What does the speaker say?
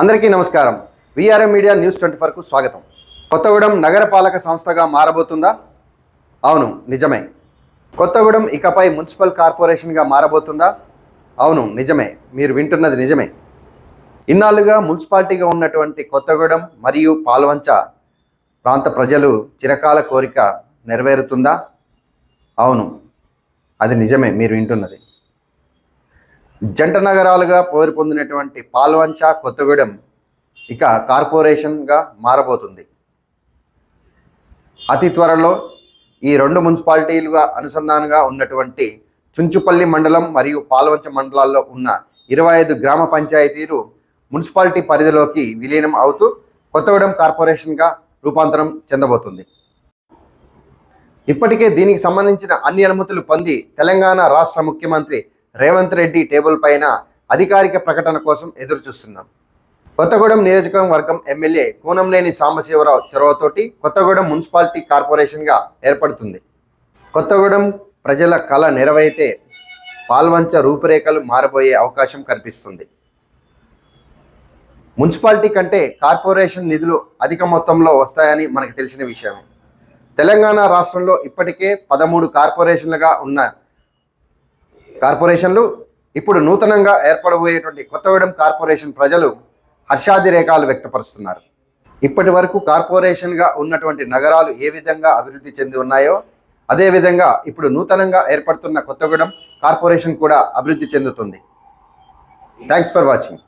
అందరికీ నమస్కారం. VRM media news twenty ఫోర్కు స్వాగతం. కొత్తగూడెం నగరపాలక సంస్థగా మారబోతుందా? అవును నిజమే. కొత్తగూడెం ఇకపై మున్సిపల్ కార్పొరేషన్గా మారబోతుందా? అవును నిజమే. మీరు వింటున్నది నిజమే. ఇన్నాళ్ళుగా మున్సిపాలిటీగా ఉన్నటువంటి కొత్తగూడెం మరియు పాల్వంచ ప్రాంత ప్రజలు చిరకాల కోరిక నెరవేరుతుందా? అవును అది నిజమే. మీరు వింటున్నది. జంట నగరాలుగా పేరు పొందినటువంటి పాల్వంచ కొత్తగూడెం ఇక కార్పొరేషన్గా మారబోతుంది. అతి త్వరలో ఈ రెండు మున్సిపాలిటీలుగా అనుసంధానంగా ఉన్నటువంటి చుంచుపల్లి మండలం మరియు పాల్వంచ మండలాల్లో ఉన్న ఇరవై ఐదు గ్రామ పంచాయతీలు మున్సిపాలిటీ పరిధిలోకి విలీనం అవుతూ కొత్తగూడెం కార్పొరేషన్గా రూపాంతరం చెందబోతుంది. ఇప్పటికే దీనికి సంబంధించిన అన్ని అనుమతులు పొంది తెలంగాణ రాష్ట్ర ముఖ్యమంత్రి రేవంత్ రెడ్డి టేబుల్ పైన అధికారిక ప్రకటన కోసం ఎదురు చూస్తున్నాం కొత్తగూడెం నియోజకవర్గం ఎమ్మెల్యే కూనంనేని సాంబశివరావు చొరవతోటి కొత్తగూడెం మున్సిపాలిటీ కార్పొరేషన్గా ఏర్పడుతుంది. కొత్తగూడెం ప్రజల కళ నెరవైతే పాల్వంచ రూపురేఖలు మారబోయే అవకాశం కనిపిస్తుంది మున్సిపాలిటీ కంటే కార్పొరేషన్ నిధులు అధిక మొత్తంలో వస్తాయని మనకు తెలిసిన విషయమే. తెలంగాణ రాష్ట్రంలో ఇప్పటికే పదమూడు కార్పొరేషన్లుగా ఉన్న కార్పొరేషన్లు ఇప్పుడు నూతనంగా ఏర్పడబోయేటువంటి కొత్తగూడెం కార్పొరేషన్ ప్రజలు హర్షాదిరేకాలు వ్యక్తపరుస్తున్నారు. ఇప్పటి వరకు కార్పొరేషన్గా ఉన్నటువంటి నగరాలు ఏ విధంగా అభివృద్ధి చెంది ఉన్నాయో అదేవిధంగా ఇప్పుడు నూతనంగా ఏర్పడుతున్న కొత్తగూడెం కార్పొరేషన్ కూడా అభివృద్ధి చెందుతుంది. Thanks for watching